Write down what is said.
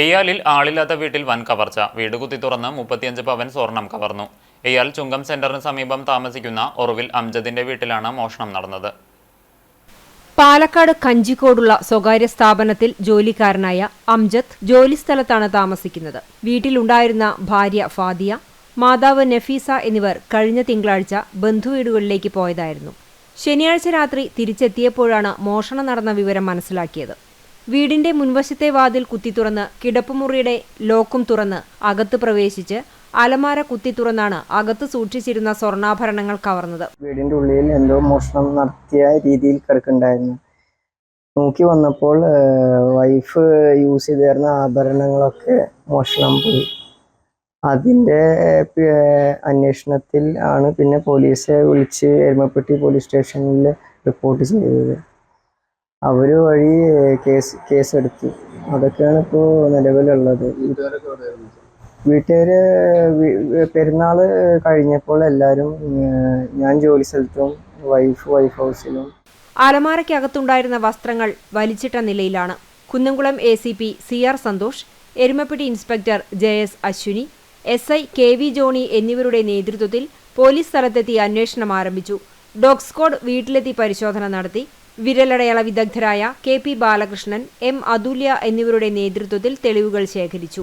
എയ്യാലിൽ ആളില്ലാത്ത വീട്ടിൽ വൻ കവർച്ച. വീട് കുത്തി തുറന്ന് മുപ്പത്തിയഞ്ച് പവൻ സ്വർണം കവർന്നു. എയ്യാൽ ചുങ്കം സെന്ററിന് സമീപം താമസിക്കുന്ന ഒറുവിൽ അംജദിന്റെ വീട്ടിലാണ് മോഷണം നടന്നത്. പാലക്കാട് കഞ്ചിക്കോടുള്ള സ്വകാര്യ സ്ഥാപനത്തിൽ ജോലിക്കാരനായ അംജദ് ജോലിസ്ഥലത്താണ് താമസിക്കുന്നത്. വീട്ടിലുണ്ടായിരുന്ന ഭാര്യ ഫാദിയ മാതാവ് നഫീസ എന്നിവർ കഴിഞ്ഞ തിങ്കളാഴ്ച ബന്ധുവീടുകളിലേക്ക് പോയതായിരുന്നു. ശനിയാഴ്ച രാത്രി തിരിച്ചെത്തിയപ്പോഴാണ് മോഷണം നടന്ന വിവരം മനസ്സിലാക്കിയത്. വീടിന്റെ മുൻവശത്തെ വാതിൽ കുത്തി തുറന്ന് കിടപ്പുമുറിയുടെ ലോക്കും തുറന്ന് അകത്ത് പ്രവേശിച്ച് അലമാര കുത്തി തുറന്നാണ് അകത്ത് സൂക്ഷിച്ചിരുന്ന സ്വർണാഭരണങ്ങൾ കവർന്നത്. വീടിന്റെ ഉള്ളിൽ എന്തോ മോഷണം നടത്തിയ രീതിയിൽ കിടക്കുന്നുണ്ടായിരുന്നു. നോക്കി വന്നപ്പോൾ വൈഫ് യൂസ് ചെയ്തിരുന്ന ആഭരണങ്ങളൊക്കെ മോഷണം പോയി. അതിന്റെ അന്വേഷണത്തിൽ ആണ് പിന്നെ പോലീസെ വിളിച്ച് എരുമപ്പെട്ടി പോലീസ് സ്റ്റേഷനിൽ റിപ്പോർട്ട് ചെയ്തത്. അവർ വഴി കേസ് കേസെടുത്തു. അതൊക്കെയാണ് ഇപ്പോൾ നിലവിലുള്ളത്. വീട്ടുകാർ പെരുന്നാൾ കഴിഞ്ഞപ്പോൾ എല്ലാവരും ഞാൻ ജോലി സ്ഥലത്തും വൈഫ് വൈഫ് ഹൗസിലും അലമാരയ്ക്കകത്തുണ്ടായിരുന്ന വസ്ത്രങ്ങൾ വലിച്ചിട്ട നിലയിലാണ്. Kunnamkulam A C P C R Santhosh Erumapetty inspector J S Ashwini S I K V Johny എന്നിവരുടെ നേതൃത്വത്തിൽ പോലീസ് സ്ഥലത്തെത്തി അന്വേഷണം ആരംഭിച്ചു. ഡോഗ് സ്ക്വാഡ് വീട്ടിലെത്തി പരിശോധന നടത്തി. വിരലടയാള വിദഗ്ധരായ K P Balakrishnan M Athulya എന്നിവരുടെ നേതൃത്വത്തിൽ തെളിവുകൾ ശേഖരിച്ചു.